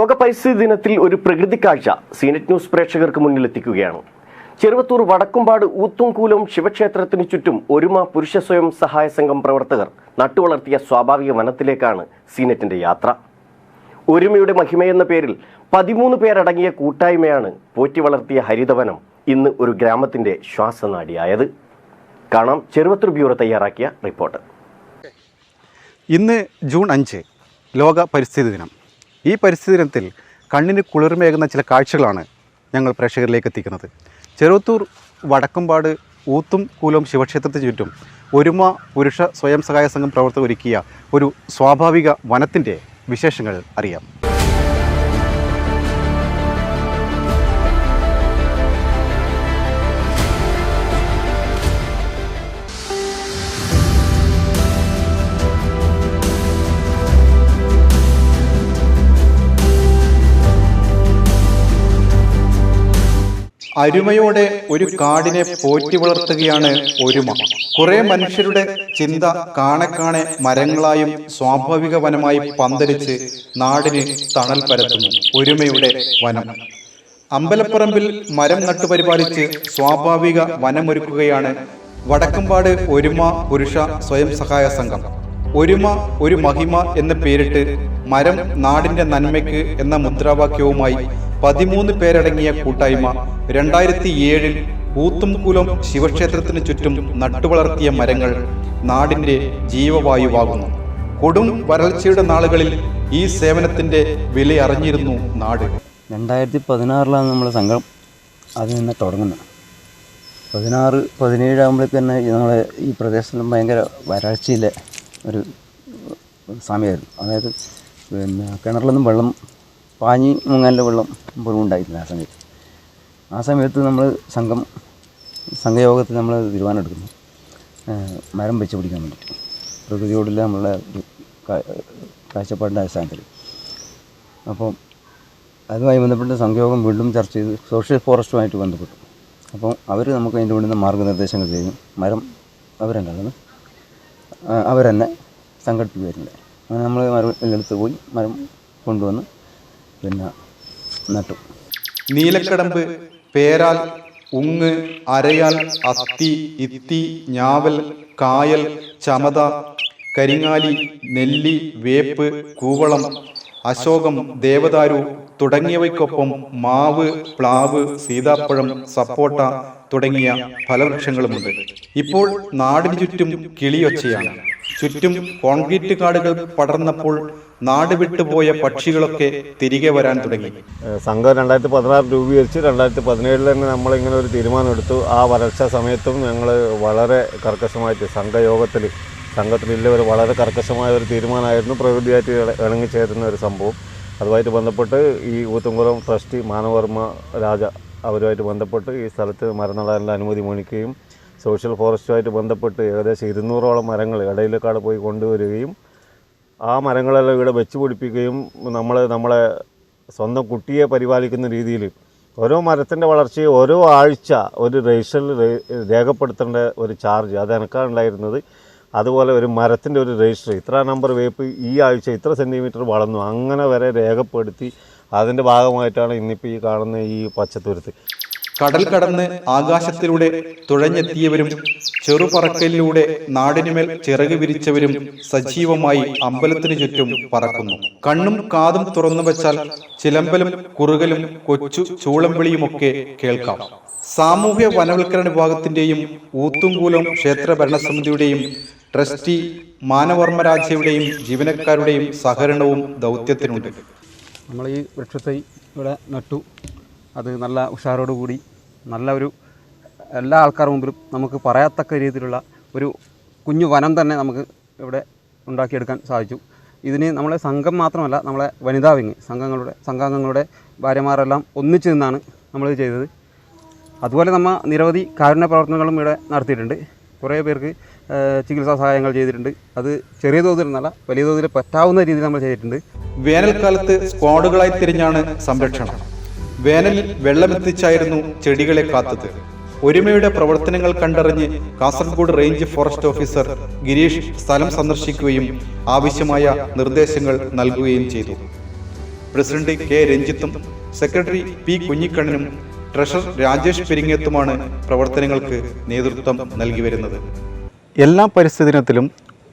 ലോക പരിസ്ഥിതി ദിനത്തിൽ ഒരു പ്രകൃതി കാഴ്ച സീനറ്റ് ന്യൂസ് പ്രേക്ഷകർക്ക് മുന്നിൽ എത്തിക്കുകയാണ് ചെറുവത്തൂർ വടക്കുംപാട് ഊത്തുംകൂലം ശിവക്ഷേത്രത്തിന് ചുറ്റും ഒരുമ പുരുഷ സ്വയം സഹായ സംഘം പ്രവർത്തകർ നട്ടുവളർത്തിയ സ്വാഭാവിക വനത്തിലേക്കാണ് സീനറ്റിന്റെ യാത്ര. ഒരുമയുടെ മഹിമയെന്ന പേരിൽ പതിമൂന്ന് പേരടങ്ങിയ കൂട്ടായ്മയാണ് പോറ്റി വളർത്തിയ ഹരിതവനം ഇന്ന് ഒരു ഗ്രാമത്തിന്റെ ശ്വാസനാടിയായത്. കാണാം ചെറുവത്തൂർ ബ്യൂറോ തയ്യാറാക്കിയ റിപ്പോർട്ട്. ഇന്ന് ജൂൺ അഞ്ച് ലോക പരിസ്ഥിതി ദിനം. ഈ പരിസ്ഥിതി ദിനത്തിൽ കണ്ണിന് കുളിർമയേകുന്ന ചില കാഴ്ചകളാണ് ഞങ്ങൾ പ്രേക്ഷകരിലേക്ക് എത്തിക്കുന്നത്. ചെറുത്തൂർ വടക്കമ്പാട് ഊത്തും കൂലം ശിവക്ഷേത്രത്തിന് ചുറ്റും ഒരുമ പുരുഷ സ്വയം സഹായ സംഘം പ്രവർത്തകരൊരുക്കിയ ഒരു സ്വാഭാവിക വനത്തിന്റെ വിശേഷങ്ങൾ അറിയാം. അരുമയോടെ ഒരു കാടിനെ പോറ്റി വളർത്തുകയാണ് ഒരുമ. കുറെ മനുഷ്യരുടെ ചിന്ത കാണെ കാണെ മരങ്ങളായും സ്വാഭാവിക വനമായി പന്തലിച്ച് നാടിന് തണൽ പരത്തുന്നു. ഒരുമയുടെ വനം. അമ്പലപ്പറമ്പിൽ മരം നട്ടുപരിപാലിച്ച് സ്വാഭാവിക വനമൊരുക്കുകയാണ് വടക്കമ്പാട് ഒരുമ പുരുഷ സ്വയം സഹായ സംഘം. ഒരുമ ഒരു മഹിമ എന്ന് പേരിട്ട് മരം നാടിന്റെ നന്മയ്ക്ക് എന്ന മുദ്രാവാക്യവുമായി പതിമൂന്ന് പേരടങ്ങിയ കൂട്ടായ്മ രണ്ടായിരത്തി ഏഴിൽ ഊത്തുംകുലം ശിവക്ഷേത്രത്തിന് ചുറ്റും നട്ടുവളർത്തിയ മരങ്ങൾ നാടിന്റെ ജീവവായുവാകുന്നു. കൊടും വരൾച്ചയുടെ നാളുകളിൽ ഈ സേവനത്തിന്റെ വില അറിഞ്ഞിരുന്നു നാട്. രണ്ടായിരത്തി പതിനാറിലാണ് നമ്മൾ സംഘം അതിൽ നിന്ന് തുടങ്ങുന്നത്. പതിനാറ് പതിനേഴാകുമ്പോഴേക്ക് തന്നെ നമ്മളെ ഈ പ്രദേശത്തും ഭയങ്കര വരൾച്ചയിലെ ഒരു സമയമായിരുന്നു. അതായത് പിന്നെ കിണറിലൊന്നും വെള്ളം പാഞ്ഞി മുങ്ങാനുള്ള വെള്ളം പോലും ഉണ്ടായിട്ടില്ല ആ സമയത്ത്. ആ സമയത്ത് നമ്മൾ സംഘം സംഘയോഗത്തിൽ നമ്മൾ തീരുമാനം എടുക്കുന്നു. മരം വെച്ച് പിടിക്കാൻ വേണ്ടിയിട്ട്. പ്രകൃതിയോടുള്ള നമ്മളെ കാഴ്ചപ്പാടിന്റെ അടിസ്ഥാനത്തിൽ. അപ്പം അതുമായി ബന്ധപ്പെട്ട് സംഘയോഗം വീണ്ടും ചർച്ച ചെയ്ത് സോഷ്യൽ ഫോറസ്റ്റുമായിട്ട് ബന്ധപ്പെട്ടു. അപ്പോൾ അവർ നമുക്ക് അതിന്റെ വേണ്ടുന്ന മാർഗനിർദ്ദേശങ്ങൾ ചെയ്യും മരം അവരുണ്ടാകുന്നു അവരെന്നെ സംഘടിപ്പിക്കുമായിരുന്നില്ല അങ്ങനെ നമ്മൾ മരം എടുത്ത് പോയി മരം കൊണ്ടുവന്ന് പിന്നെ നട്ടു. നീലക്കടമ്പ് പേരാൽ ഉങ്ങ് അരയാൽ അത്തി ഇത്തി ഞാവൽ കായൽ ചമത കരിങ്ങാലി നെല്ലി വേപ്പ് കൂവളം അശോകം ദേവദാരു തുടങ്ങിയവയ്ക്കൊപ്പം മാവ് പ്ലാവ് സീതാപ്പഴം സപ്പോട്ട തുടങ്ങിയ ഫലവൃക്ഷങ്ങളുമുണ്ട്. ഇപ്പോൾ നാടിന് ചുറ്റും കിളിയൊച്ചയാണ്. ചുറ്റും കോൺക്രീറ്റ് കാടുകൾ പടർന്നപ്പോൾ നാട് വിട്ടുപോയ പക്ഷികളൊക്കെ തിരികെ വരാൻ തുടങ്ങി. സംഘം രണ്ടായിരത്തി പതിനാറ് രൂപീകരിച്ച് രണ്ടായിരത്തി പതിനേഴിൽ തന്നെ നമ്മളിങ്ങനെ ഒരു തീരുമാനമെടുത്തു ആ വരൾച്ച സമയത്തും ഞങ്ങൾ വളരെ കർക്കശമായിട്ട് സംഘയോഗത്തിൽ സംഘത്തിലുള്ളവർ വളരെ കർക്കശമായ ഒരു തീരുമാനമായിരുന്നു പ്രകൃതിയായിട്ട് ഇണ- ഇണങ്ങിച്ചേരുന്ന ഒരു സംഭവം. അതുമായിട്ട് ബന്ധപ്പെട്ട് ഈ ഊത്തുംകുളം ട്രസ്റ്റി മാനവർമ്മ രാജ അവരുമായിട്ട് ബന്ധപ്പെട്ട് ഈ സ്ഥലത്ത് മരം നടാനുള്ള അനുമതി മേടിക്കുകയും സോഷ്യൽ ഫോറസ്റ്റുമായിട്ട് ബന്ധപ്പെട്ട് ഏകദേശം ഇരുന്നൂറോളം മരങ്ങൾ ഇടയിലേക്കാട് പോയി കൊണ്ടുവരികയും ആ മരങ്ങളെല്ലാം ഇവിടെ വെച്ച് പിടിപ്പിക്കുകയും നമ്മൾ നമ്മളെ സ്വന്തം കുട്ടിയെ പരിപാലിക്കുന്ന രീതിയിൽ ഓരോ മരത്തിന്റെ വളർച്ചയെ ഓരോ ആഴ്ച ഒരു രജിസ്റ്ററിൽ രേഖപ്പെടുത്തേണ്ട ഒരു ചാർജ് അത് എനക്കാണ് ഉണ്ടായിരുന്നത്. അതുപോലെ ഒരു മരത്തിന്റെ ഒരു രജിസ്റ്റർ. ഇത്ര നമ്പർ വേപ്പ് ഈ ആഴ്ച ഇത്ര സെന്റിമീറ്റർ വളർന്നു. അങ്ങനെ വരെ രേഖപ്പെടുത്തി അതിന്റെ ഭാഗമായിട്ടാണ് ഇന്നിപ്പോൾ ഈ കാണുന്ന ഈ പച്ചത്തുരുത്ത്. കടൽ കടന്ന് ആകാശത്തിലൂടെ തുഴഞ്ഞെത്തിയവരും ചെറുപറക്കലിലൂടെ നാടിനുമേൽ ചിറക് വിരിച്ചവരും സജീവമായി അമ്പലത്തിനു ചുറ്റും പറക്കുന്നു. കണ്ണും കാതും തുറന്നു വച്ചാൽ ചിലമ്പലും കുറുകലും കൊച്ചു ചൂളംവിളിയുമൊക്കെ കേൾക്കാം. സാമൂഹ്യ വനവൽക്കരണ വിഭാഗത്തിന്റെയും ഊത്തുംകൂലം ക്ഷേത്ര ഭരണസമിതിയുടെയും ട്രസ്റ്റി മാനവർമ്മരാജയുടെയും ജീവനക്കാരുടെയും സഹകരണവും ദൗത്യത്തിനുണ്ട്. നമ്മൾ ഈ വൃക്ഷത്തെ ഇവിടെ നട്ടു. അത് നല്ല ഉഷാറോടുകൂടി നല്ല ഒരു എല്ലാ ആൾക്കാർ മുമ്പിലും നമുക്ക് പറയാത്തക്ക രീതിയിലുള്ള ഒരു കുഞ്ഞു വനം തന്നെ നമുക്ക് ഇവിടെ ഉണ്ടാക്കിയെടുക്കാൻ സാധിച്ചു. ഇതിന് നമ്മളെ സംഘം മാത്രമല്ല നമ്മളെ വനിതാ വിങ് സംഘങ്ങളുടെ സംഘാംഗങ്ങളുടെ ഭാര്യമാരെല്ലാം ഒന്നിച്ചു നിന്നാണ് നമ്മളിത് ചെയ്തത്. അതുപോലെ നമ്മൾ നിരവധി കാരുണ്യ പ്രവർത്തനങ്ങളും ഇവിടെ നടത്തിയിട്ടുണ്ട്. കുറേ പേർക്ക് ചികിത്സാ സഹായങ്ങൾ ചെയ്തിട്ടുണ്ട്. അത് ചെറിയ തോതിൽ എന്നല്ല വലിയ തോതിൽ പറ്റാവുന്ന രീതിയിൽ നമ്മൾ ചെയ്തിട്ടുണ്ട്. വേനൽക്കാലത്ത് സ്ക്വാഡുകളായി തിരിഞ്ഞാണ് സംരക്ഷണം. വേനലിൽ വെള്ളമെത്തിച്ചായിരുന്നു ചെടികളെ കാത്തത്. ഒരുമയുടെ പ്രവർത്തനങ്ങൾ കണ്ടറിഞ്ഞ് Kasaragod range forest officer Girish സ്ഥലം സന്ദർശിക്കുകയും ആവശ്യമായ നിർദ്ദേശങ്ങൾ നൽകുകയും ചെയ്തു. പ്രസിഡന്റ് കെ രഞ്ജിത്തും സെക്രട്ടറി പി കുഞ്ഞിക്കണ്ണനും ട്രഷറർ രാജേഷ് പെരിങ്ങത്തുമാണ് പ്രവർത്തനങ്ങൾക്ക് നേതൃത്വം നൽകി വരുന്നത്. എല്ലാ പരിസ്ഥിതി ദിനത്തിലും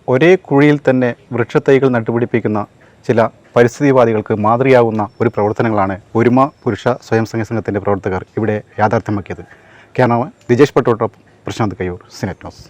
ഒരേ കുഴിയിൽ തന്നെ വൃക്ഷത്തൈകൾ നട്ടുപിടിപ്പിക്കുന്ന ചില പരിസ്ഥിതിവാദികൾക്ക് മാതൃയാവുന്ന ഒരു പ്രവർത്തനങ്ങളാണ് ഒരുമ പുരുഷ സ്വയം സംഘ സംഘത്തിന്റെ പ്രവർത്തകർ ഇവിടെ യാഥാർത്ഥ്യമാക്കിയത്. ക്യാമറ ദിജേഷ് പട്ടോട്ടൊപ്പം പ്രശാന്ത് കയ്യൂർ സിനറ്റ് ന്യൂസ്.